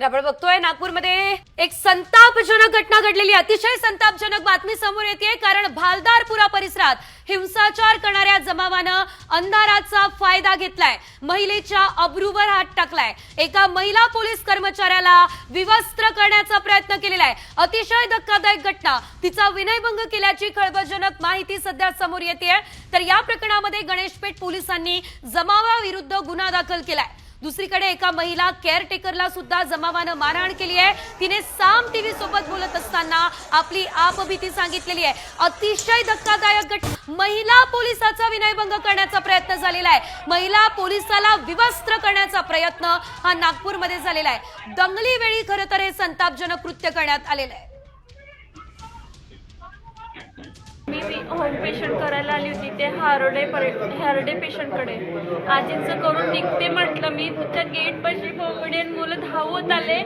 तर आपण बघतोय नागपूरमध्ये एक संतापजनक घटना घडलेली आहे. अतिशय संतापजनक बातमी समोर येते कारण भालदारपुरा परिसरात हिंसाचार करणाऱ्या जमावानं अंधाराचा फायदा घेतलाय. महिलेच्या अब्रूवर हात टाकलाय. एका महिला पोलीस कर्मचाऱ्याला विवस्त्र करण्याचा प्रयत्न केलेला आहे अतिशय धक्कादायक घटना. तिचा विनयभंग केल्याची खळबळजनक माहिती सध्या समोर येते तर या प्रकरणामध्ये गणेशपेठ पोलिसांनी जमावाविरुद्ध गुन्हा दाखल केलाय. दुसरीकडे एका महिला केअरटेकरला सुद्धा जमावानं मारहाण केली आहे. तिने साम टीव्ही सोबत बोलत असताना आपली आपभीती सांगितलेली आहे. अतिशय धक्कादायक घटना महिला पोलिसाचा विनयभंग करण्याचा प्रयत्न झालेला आहे. महिला पोलिसाला विवस्त्र करण्याचा प्रयत्न हा नागपूरमध्ये झालेला आहे. दंगली वेळी खरं तर हे संतापजनक कृत्य करण्यात आलेलं आहे. हॉल होम पेशंट करायला आली होती ते हारडे पर हार्डे पेशंटकडे आजींचं करून निघते म्हटलं मी त्या गेटपाशी कोंबडी मुलं धावत आले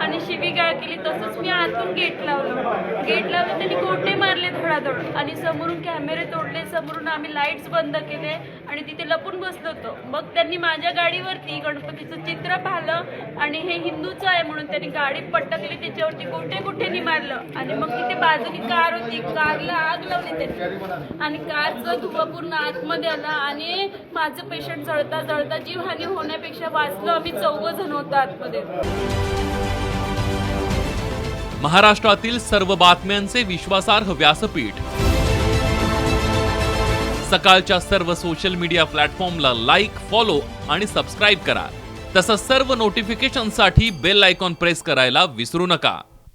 आणि शिवीगाळ केली. तसंच मी आतून गेट लावलं. गेट लावलं त्यांनी कोटे मारले धडाधड. आणि समोरून कॅमेरे तोडले समोरून आम्ही लाईट्स बंद केले आणि तिथे लपून बसलो होतो. मग त्यांनी माझ्या गाडीवरती गणपतीचं चित्र पाहिलं आणि हे हिंदूचं आहे म्हणून त्यांनी गाडी पटकली त्याच्यावरती कुठे कुठे मारलं आणि मग तिथे बाजूनी कार होती कारला आग लावली त्यांनी. आणि कारचं धुवा पूर्ण आतमध्ये आला आणि माझं पेशंट जळता जळता जीवहानी होण्यापेक्षा वाचलं आम्ही चौघ जण होतो आतमध्ये. महाराष्ट्रातील सर्व बातम्यांचे विश्वासार्ह व्यासपीठ. सकाळच्या सर्व सोशल मीडिया प्लॅटफॉर्मला लाईक फॉलो आणि सबस्क्राईब करा. तसंच सर्व नोटिफिकेशनसाठी बेल आयकॉन प्रेस करायला विसरू नका.